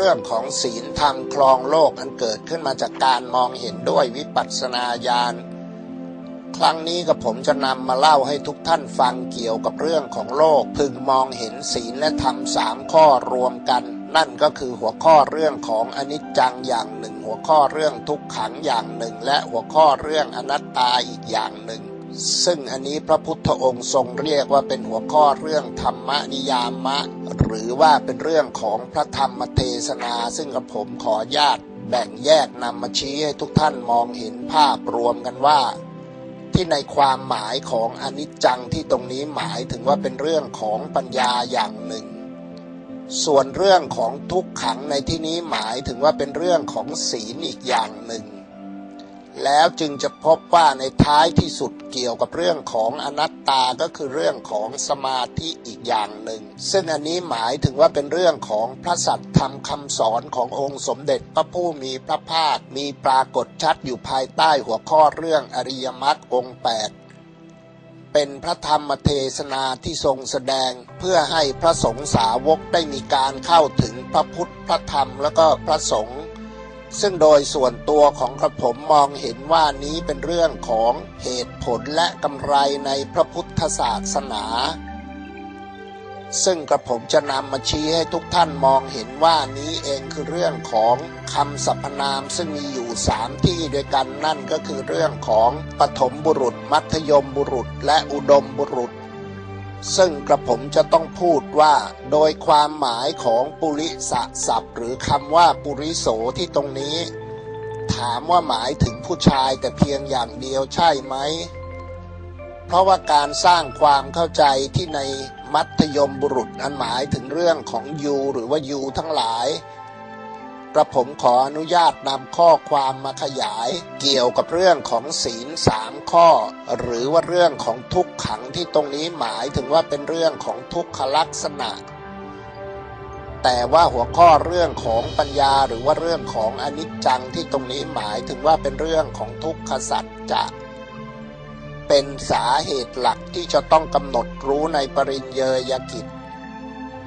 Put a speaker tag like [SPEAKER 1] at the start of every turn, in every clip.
[SPEAKER 1] เรื่องของศีลธรรมครองโลกอันเกิดขึ้นมาจากการมองเห็นด้วยวิปัสสนาญาณครั้งนี้กับผมจะนำมาเล่าให้ทุกท่านฟังเกี่ยวกับเรื่องของโลก พึงมองเห็นศีลและธรรมสามข้อรวมกัน นั่นก็คือหัวข้อเรื่องของอนิจจังอย่างหนึ่ง หัวข้อเรื่องทุกขังอย่างหนึ่ง และหัวข้อเรื่องอนัตตาอีกอย่างหนึ่ง ซึ่งอันนี้พระพุทธองค์ทรงเรียกว่าเป็นหัวข้อเรื่องธรรมนิยามะ หรือว่าเป็นเรื่องของพระธรรมเทศนา ซึ่งกับผมขอญาตแบ่งแยกนำมาชี้ให้ทุกท่านมองเห็นภาพรวมกันว่า ที่ในความหมายของอนิจจังที่ตรงนี้หมายถึงว่าเป็นเรื่องของปัญญาอย่างหนึ่ง ส่วนเรื่องของทุกขังในที่นี้หมายถึงว่าเป็นเรื่องของศีลอีกอย่างหนึ่ง แล้วจึงจะพบว่าในท้ายที่สุดเกี่ยวกับเรื่องของอนัตตาก็คือเรื่องของสมาธิอีกอย่างหนึ่ง ซึ่งอันนี้หมายถึงว่าเป็นเรื่องของพระสัตธรรมคำสอนขององค์สมเด็จพระผู้มีพระภาค มีปรากฏชัดอยู่ภายใต้หัวข้อเรื่องอริยมรรคองค์แปดเป็นพระธรรมเทศนาที่ทรงแสดงเพื่อให้พระสงฆ์สาวกได้มีการเข้าถึงพระพุทธพระธรรมแล้วก็พระสงฆ์ ซึ่งโดยส่วนตัวของกระผมมองเห็นว่านี้เป็นเรื่องของเหตุผลและกำไรในพระพุทธศาสนา ซึ่งกระผมจะนำมาชี้ให้ทุกท่านมองเห็นว่านี้เองคือเรื่องของคำสรรพนามซึ่งมีอยู่สามที่ด้วยกันนั่นก็คือเรื่องของปฐมบุรุษ มัธยมบุรุษ และอุดมบุรุษ ซึ่งกระผมจะต้องพูดว่า โดยความหมายของปุริสศัพท์ หรือคำว่าปุริโสที่ตรงนี้ ถามว่าหมายถึงผู้ชายแต่เพียงอย่างเดียวใช่ไหม เพราะว่าการสร้างความเข้าใจที่ในมัธยมบุรุษอันหมายถึงเรื่องของยูหรือว่ายูทั้งหลาย กระผมขออนุญาตนำข้อความมาขยาย เกี่ยวกับเรื่องของศีลสามข้อ หรือว่าเรื่องของทุกขังที่ตรงนี้หมายถึงว่าเป็นเรื่องของทุกขลักษณะ แต่ว่าหัวข้อเรื่องของปัญญาหรือว่าเรื่องของอนิจจังที่ตรงนี้หมายถึงว่าเป็นเรื่องของทุกขสัจจะเป็นสาเหตุหลักที่จะต้องกำหนดรู้ในปริญเยยกิจ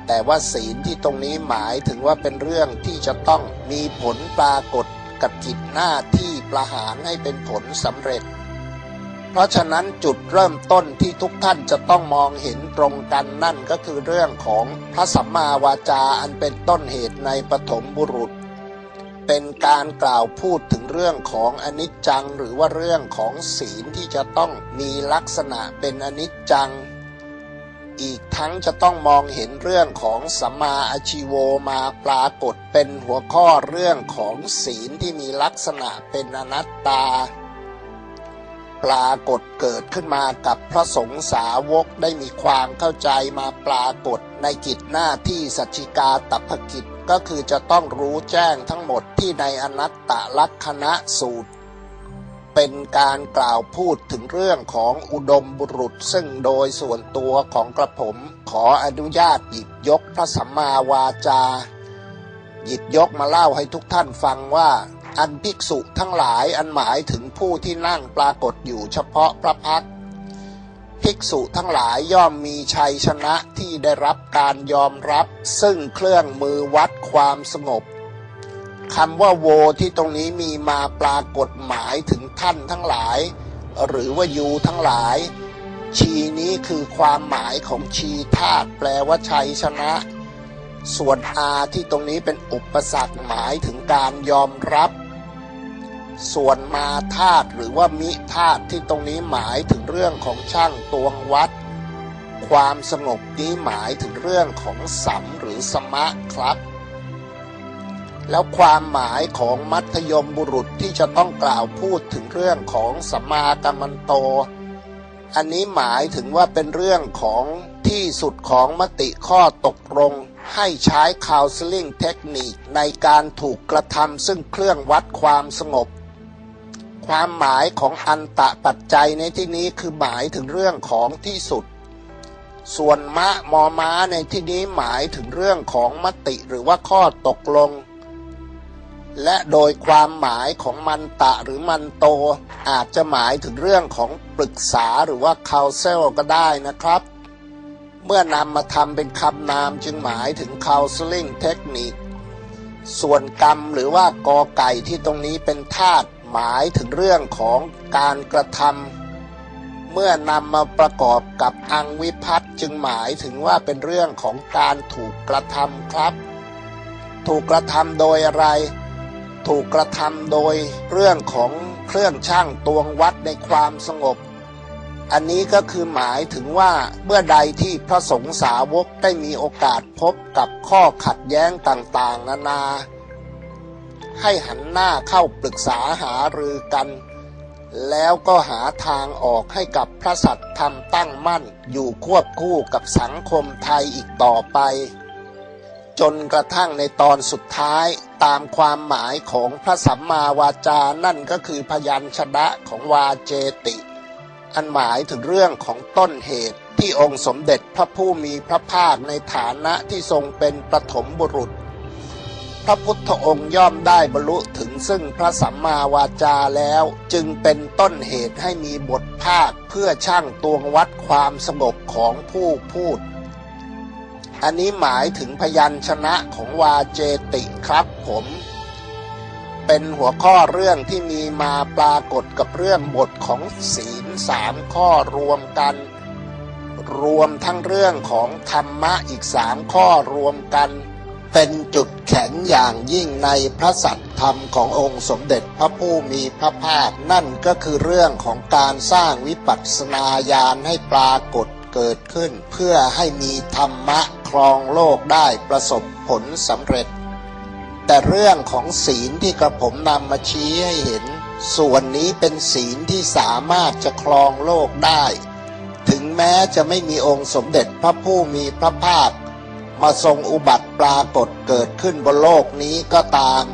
[SPEAKER 1] แต่ว่าศีลที่ตรงนี้หมายถึงว่าเป็นเรื่องที่จะต้องมีผลปรากฏกับกิจหน้าที่ประหารให้เป็นผลสำเร็จ เพราะฉะนั้นจุดเริ่มต้นที่ทุกท่านจะต้องมองเห็นตรงกันนั่นก็คือเรื่องของพระสัมมาวาจาอันเป็นต้นเหตุในปฐมบุรุษ เป็นการกล่าวพูดถึงเรื่องของอนิจจังหรือว่าเรื่องของศีลที่จะต้องมีลักษณะเป็นอนิจจัง อีกทั้งจะต้องมองเห็นเรื่องของสัมมาอาชิโวมาปรากฏเป็นหัวข้อเรื่องของศีลที่มีลักษณะเป็นอนัตตา ปรากฏเกิดขึ้นมากับพระสงฆ์สาวกได้มีความเข้าใจมาปรากฏในกิจหน้าที่สัจจิกาตัพกิจก็คือจะต้องรู้แจ้งทั้งหมดที่ในอนัตตลักษณะสูตร เป็นการกล่าวพูดถึงเรื่องของอุดมบุรุษ ซึ่งโดยส่วนตัวของกระผม ขออนุญาตหยิบยกพระสัมมาวาจา หยิบยกมาเล่าให้ทุกท่านฟังว่า อันภิกษุทั้งหลายอันหมายถึงผู้ที่นั่งปรากฏอยู่เฉพาะพระพักตร์ภิกษุทั้งหลายย่อมมีชัยชนะที่ได้รับการยอมรับ ซึ่งเครื่องมือวัดความสงบ คำว่าโวที่ตรงนี้มีมาปรากฏหมายถึงท่านทั้งหลาย หรือว่ายูทั้งหลาย ชีนี้คือความหมายของชีธาตุแปลว่าชัยชนะ ส่วนอาที่ตรงนี้เป็นอุปสรรคหมายถึงการยอมรับ ส่วนมาธาตุหรือว่ามิธาตุที่ตรงนี้หมายถึงเรื่องของช่างตวงวัด ความสงบนี้หมายถึงเรื่องของสัมหรือสมะครับ แล้วความหมายของมัธยมบุรุษที่จะต้องกล่าวพูดถึงเรื่องของสมมากัมมันโต อันนี้หมายถึงว่าเป็นเรื่องของที่สุดของมติข้อตกลง ให้ใช้ counseling เทคนิคในการถูกกระทำซึ่งเครื่องวัดความสงบ ความหมายของอันตะปัจจัยในที่นี้คือหมายถึงเรื่องของที่สุด ส่วนมะมอม้าในที่นี้หมายถึงเรื่องของมติหรือว่าข้อตกลง และโดยความหมายของมันตะหรือมันโต อาจจะหมายถึงเรื่องของปรึกษาหรือว่า counsel ก็ได้นะครับ เมื่อนำมาทำเป็นคำนามจึงหมายถึง counseling technique ส่วนกรรมหรือว่ากอไก่ที่ตรงนี้เป็นธาตุหมายถึงเรื่องของการกระทำเมื่อนำมาประกอบกับอังวิพัตจึงหมายถึงว่าเป็นเรื่องของการถูกกระทำครับ ถูกกระทำโดยอะไร ถูกกระทำโดยเรื่องของเครื่องช่างตวงวัดในความสงบ อันนี้ก็คือหมายถึงว่าเมื่อใดที่พระสงฆ์สาวกได้มีโอกาสพบกับข้อขัดแย้งต่างๆ นานา ให้หันหน้าเข้าปรึกษาหารือกัน แล้วก็หาทางออกให้กับพระสัตธรรมตั้งมั่นอยู่ควบคู่กับสังคมไทยอีกต่อไป จนกระทั่งในตอนสุดท้าย ตามความหมายของพระสัมมาวาจา นั่นก็คือพยัญชนะของวาเจติ อันหมายถึงเรื่องของต้นเหตุที่องค์สมเด็จพระผู้มีพระภาคในฐานะที่ทรงเป็นปฐมบุรุษ พระพุทธองค์ย่อมได้บรรลุถึงซึ่งพระสัมมาวาจาแล้ว จึงเป็นต้นเหตุให้มีบทภาคเพื่อช่างตวงวัดความสงบของผู้พูด อันนี้หมายถึงพยัญชนะของวาเจติครับผม เป็นหัวข้อเรื่องที่มีมาปรากฏกับเรื่องบทของศีลสามข้อรวมกัน รวมทั้งเรื่องของธรรมะอีกสามข้อรวมกัน เป็นจุดแข็งอย่างยิ่งในพระสัตธรรมขององค์สมเด็จพระผู้มีพระภาคนั่นก็คือเรื่องของการสร้างวิปัสสนาญาณให้ปรากฏ เกิดขึ้นเพื่อให้มีธรรมะครองโลกได้ประสบผลสำเร็จ แต่เรื่องของศีลที่กระผมนำมาชี้ให้เห็น ส่วนนี้เป็นศีลที่สามารถจะครองโลกได้ ถึงแม้จะไม่มีองค์สมเด็จพระผู้มีพระภาค มาทรงอุบัติปรากฏเกิดขึ้นบนโลกนี้ก็ตาม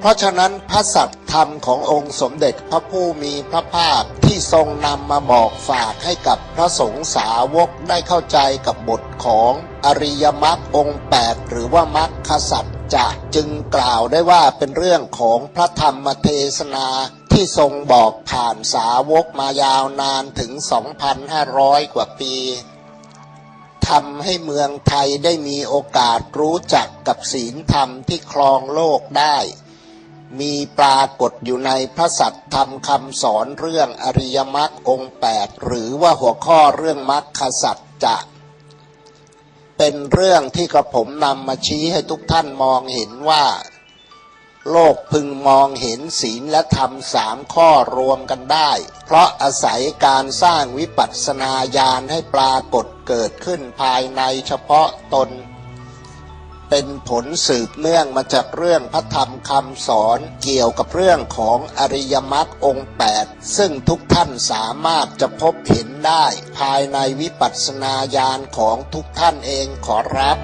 [SPEAKER 1] เพราะฉะนั้นพระสัตธรรมขององค์สมเด็จพระผู้มีพระภาคที่ทรงนำมาบอกฝากให้กับพระสงฆ์สาวกได้เข้าใจกับบทของอริยมรรคองค์แปดหรือว่ามรรคสัจจะจึงกล่าวได้ว่าเป็นเรื่องของพระธรรมเทศนาที่ทรงบอกผ่านสาวกมายาวนานถึง 2,500 กว่าปีทำให้เมืองไทยได้มีโอกาสรู้จักกับศีลธรรมที่ครองโลกได้ มีปรากฏอยู่ในพระสัตธรรมคำสอนเรื่องอริยมรรคองแปดหรือว่าหัวข้อเรื่องมรรคสัจจะ เป็นเรื่องที่กระผมนำมาชี้ให้ทุกท่านมองเห็นว่า โลกพึงมองเห็นศีลและธรรมสามข้อรวมกันได้ เพราะอาศัยการสร้างวิปัสสนาญาณให้ปรากฏเกิดขึ้นภายในเฉพาะตน เป็นผลสืบเนื่องมาจากเรื่องพระธรรมคำสอนเกี่ยวกับเรื่องของอริยมรรคองค์แปดซึ่งทุกท่านสามารถจะพบเห็นได้ ภายในวิปัสสนาญาณของทุกท่านเองขอรับ